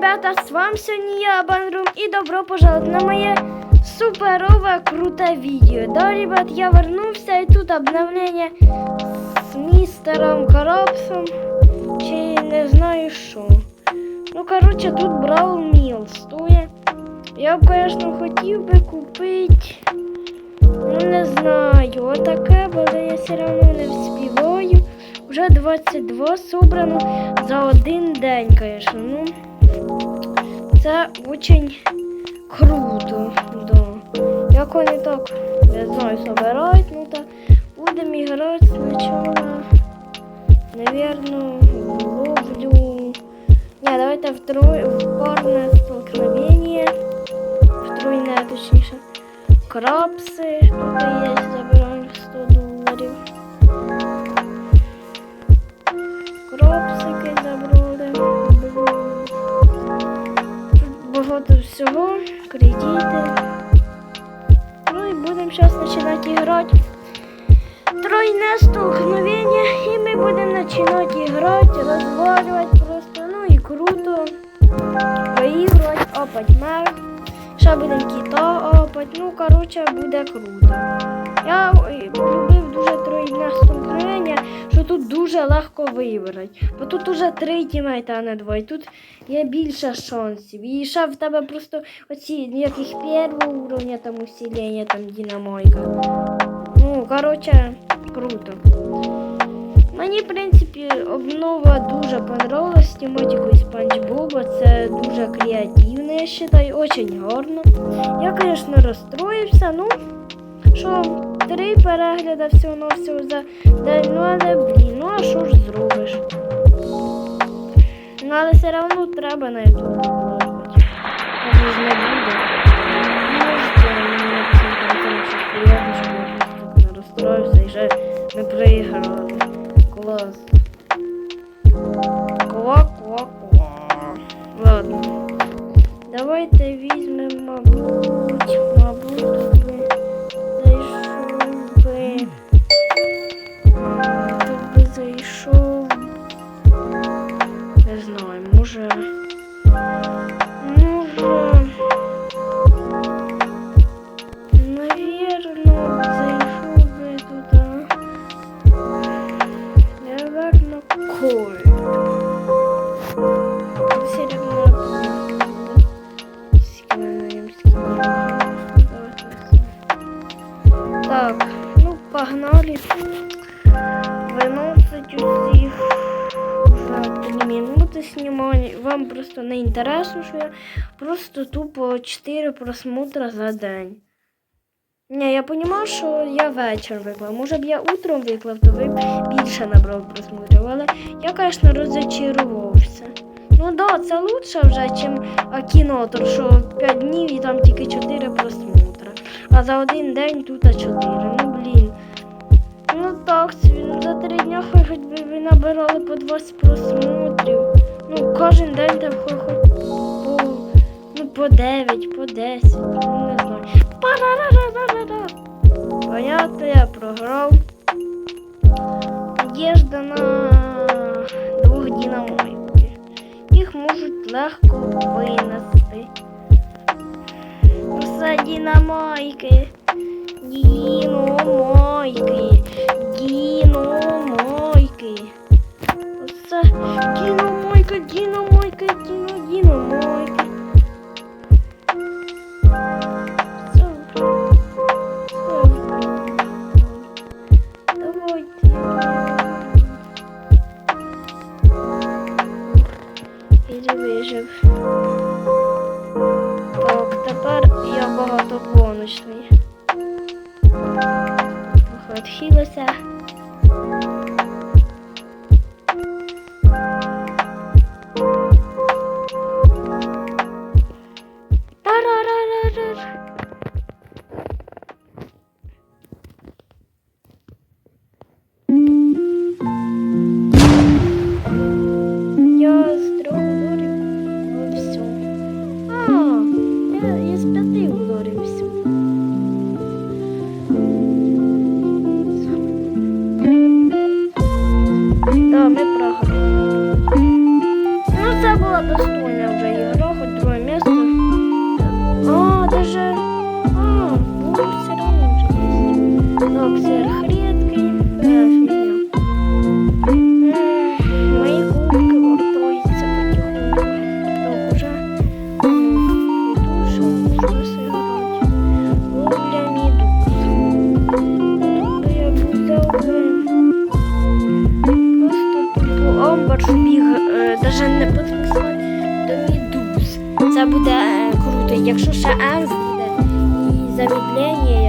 ребята, с вами сьогодні я, Банрум, і добро пожаловать на моє суперове круте відео. Да, ребят, я вернувся і тут обновлення з містером Коробсом, чи не знаю що. Ну, короче, тут Brawl Міл стоїть. Я б, конечно, хотів би купити, ну не знаю, отаке, бо я все одно не вспіваю. Вже 22 собрано за один день, конечно. Ну, це очень круто. Да. Як вони так, не знаю, собирають, ну так будемо грати спочатку. Наверно, ловлю. Не, давайте в, трой... в парное столкновение. В тройное, точніше. Крапси. Тут є, забираємо багато всього. Кредити. Ну і будемо зараз починати грати. Тройне столкновення. І ми будемо починати грати, розвалювати просто. Ну і круто. Виігрувати, опать мер. Ще будемо кіта опать. Ну, коротше, буде круто. Я ой, полюбив дуже тройне столкновення, тут дуже легко вибрати. Бо тут уже три тімейта, а не двоє. Тут є більше шансів. І ще в тебе просто оці яких першого уровня там усилення, там динамойка. Ну, коротше, круто. Мені, в принципі, обнова дуже понравилась тематику Спанч Боба. Це дуже креативно, я вважаю, очень гарно. Я, звісно, розстроївся, ну, що три перегляди всього на всього за день, ну але блін, ну а що ж зробиш? Ну, але все одно треба на не розстроївся і вже не проіграли. Клас. Ква-ква-ква. Ладно. Давайте візьмемо, знаю, може. Може. Навірно, зайшов би туди. Наверно, коль. Все равно скинем, Так, ну погнали. Выносить усіх. Три снимаю. Вам просто не інтересно, що я просто тупо 4 просмотра за день. Ні, я розумію, що я вечір виклав. Може б я утром виклав, то ви б більше набрав просмотрів. Але я, звісно, розочарувався. Ну да, це лучше вже, ніж Акінотор, що 5 днів і там тільки 4 просмотри. А за один день тут 4. Ну. Ну так, за 3 дня хоч би ви набирали по 20 просмотрів. Ну, кожен день там хоч по, ну, по 9, по 10, ну не знаю. Парарарарара. Понятно, я програв. Надежда на двох динамойки. Їх можуть легко винести. Усе динамойки. Діномойки. Діномойки. Оце діномойка, діномойка, діно, діномойки. Sheila Sa.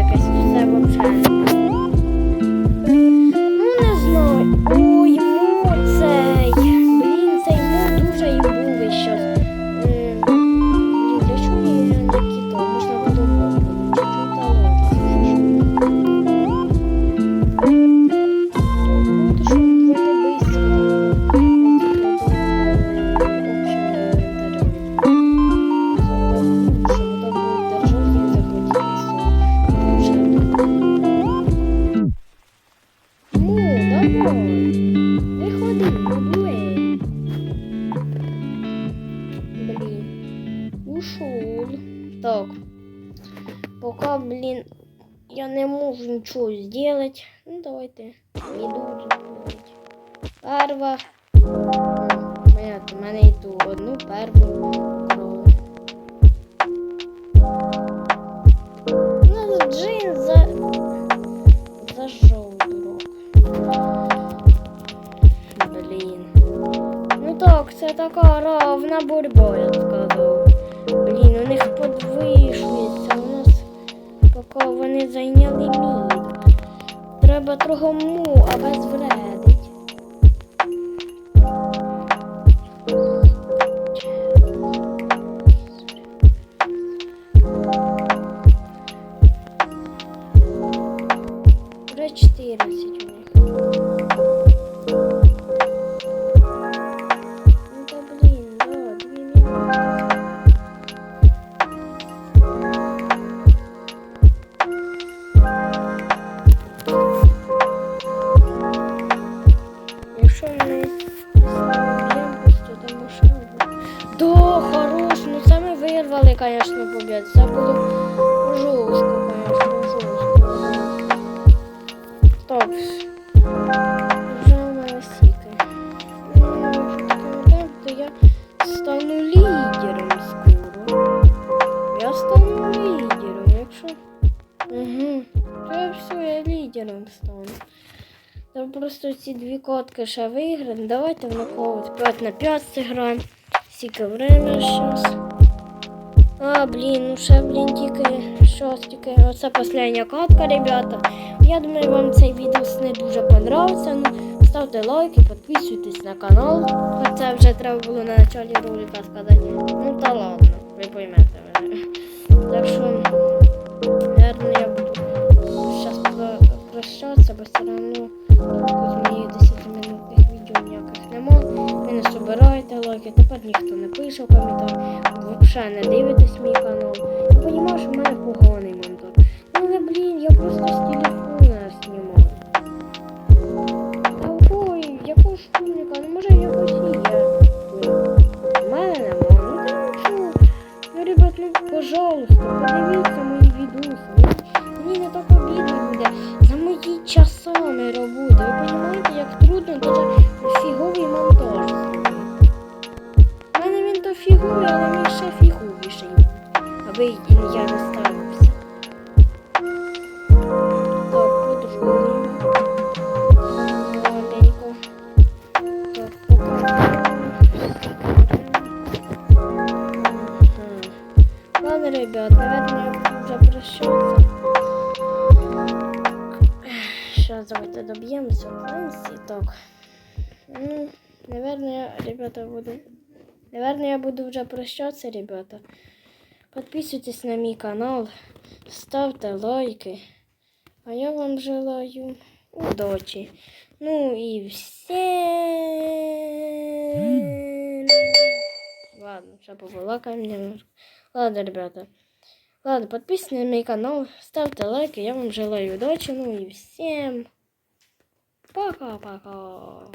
jakaś zamoczalna. Нічого зробити. Ну, давайте. Іду зробити. Перва. Понятно, мене і ту одну перву. Ну, джин за... зажов. Ну так, це така равна борьба, я б сказав. Блін, у них подвищується. Поки вони зайняли мій. Треба другому, а без вредить. Звісно, побід. Це було жорстко, звісно, жорстко. Стоп. Вже у мене стільки. То я стану лідером скоро. Я стану лідером, якщо. Угу. То я все, я лідером стану. Там просто ці дві котки ще виграємо. Давайте в нокаут 5 на 5 зіграємо. Скільки время зараз. А, блін, ну ще, блін, тільки щось тільки. Оце остання катка, ребята. Я думаю, вам цей відео не дуже понравився. Ну, ставте лайки, підписуйтесь на канал. Хоча вже треба було на початку ролика сказати. Ну та ладно, ви поймете мене. Так що, наверное, я буду зараз прощатися, бо все одно з моїх 10-минутних відео ніяких нема. Ви не собираєте лайки, тепер ніхто не пише в коментарях. Взагалі не дивитесь мій канал. Я розумію, що в мене поганий монтаж. Ну але блін, я просто телефона Аби я не ставився. Так, подругуємо. Маленько. Так, ребят, наверное, я уже прощаться. Сейчас давайте добьемся пенсии. Так. Ну, наверное, ребята, буду... Наверное, я буду уже прощаться, ребята. Подписывайтесь на мой канал, ставьте лайки. А я вам желаю удачи. Ну и всем... Ладно, сейчас побалакаем немножко. Ладно, ребята. Ладно, подписывайтесь на мой канал, ставьте лайки. Я вам желаю удачи. Ну и всем пока-пока.